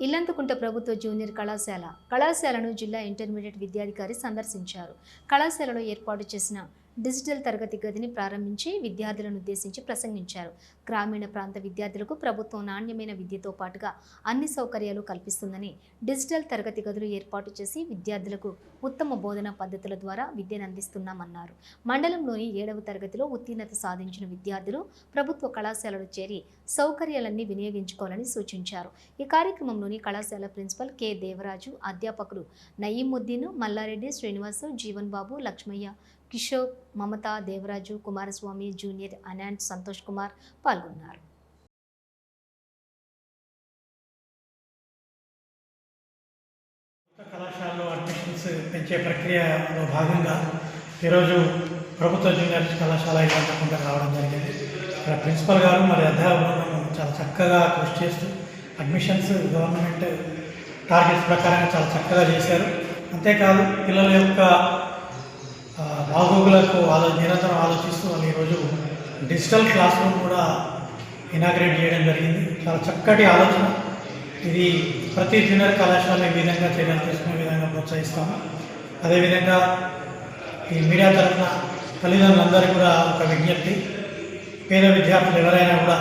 ఇల్లంతకుంట ప్రభుత్వ జూనియర్ కళాశాల. కళాశాలను జిల్లా ఇంటర్మీడియట్ విద్యాధికారి సందర్శించారు. కళాశాలలో ఏర్పాటు చేసిన డిజిటల్ తరగతి గదిని ప్రారంభించి విద్యార్థులను ఉద్దేశించి ప్రసంగించారు. గ్రామీణ ప్రాంత విద్యార్థులకు ప్రభుత్వం నాణ్యమైన విద్యతో పాటుగా అన్ని సౌకర్యాలు కల్పిస్తుందని డిజిటల్ తరగతి గదులు ఏర్పాటు చేసి విద్యార్థులకు ఉత్తమ బోధనా పద్ధతుల ద్వారా విద్యను అందిస్తున్నామన్నారు మండలంలోని ఏడవ తరగతిలో ఉత్తీర్ణత సాధించిన విద్యార్థులు ప్రభుత్వ కళాశాలలో చేరి సౌకర్యాలన్నీ వినియోగించుకోవాలని సూచించారు. ఈ కార్యక్రమంలోని కళాశాల ప్రిన్సిపల్ కె. దేవరాజు అధ్యాపకులు నయీముద్దీన్ మల్లారెడ్డి శ్రీనివాసు జీవన్ బాబు లక్ష్మయ్య కిషోర్ మమత దేవరాజు కుమారస్వామి జూనియర్ అనాంట్ సంతోష్ కుమార్ పాల్గొన్నారు. కళాశాలలో అడ్మిషన్స్ పెంచే ప్రక్రియలో భాగంగా ఈరోజు ప్రభుత్వ జూనియర్ కళాశాల ఇవ్వకుండా రావడం జరిగింది. ఇక్కడ ప్రిన్సిపల్ గారు మరి అధ్యాపకులను చాలా చక్కగా కృషి చేస్తూ అడ్మిషన్స్ గవర్నమెంట్ టార్గెట్స్ ప్రకారంగా చాలా చక్కగా చేశారు. అంతేకాదు పిల్లల యొక్క బాగోగులకు ఆలో నిరంతరం ఆలోచిస్తూ వాళ్ళు ఈరోజు డిజిటల్ క్లాస్ రూమ్ కూడా ఇనాగ్రేట్ చేయడం జరిగింది. చాలా చక్కటి ఆలోచన. ఇది ప్రతి జూనియర్ కళాశాల ఈ విధంగా చర్యలు తీసుకునే విధంగా ప్రోత్సహిస్తాము. అదేవిధంగా ఈ మీడియా తరఫున తల్లిదండ్రులందరికీ కూడా ఒక విజ్ఞప్తి. పేద విద్యార్థులు ఎవరైనా కూడా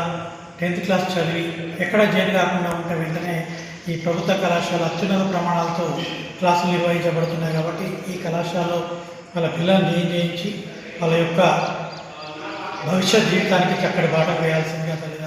టెన్త్ క్లాస్ చదివి ఎక్కడ జాయిన్ కాకుండా ఉంటే వెంటనే ఈ ప్రభుత్వ కళాశాల అత్యున్నత ప్రమాణాలతో క్లాసులు నిర్వహించబడుతున్నాయి కాబట్టి ఈ కళాశాలలో వాళ్ళ పిల్లల్ని ఏం చేయించి వాళ్ళ యొక్క భవిష్యత్ జీవితానికి చక్కటి బాట వేయాల్సిందిగా తల్లిదండ్రులు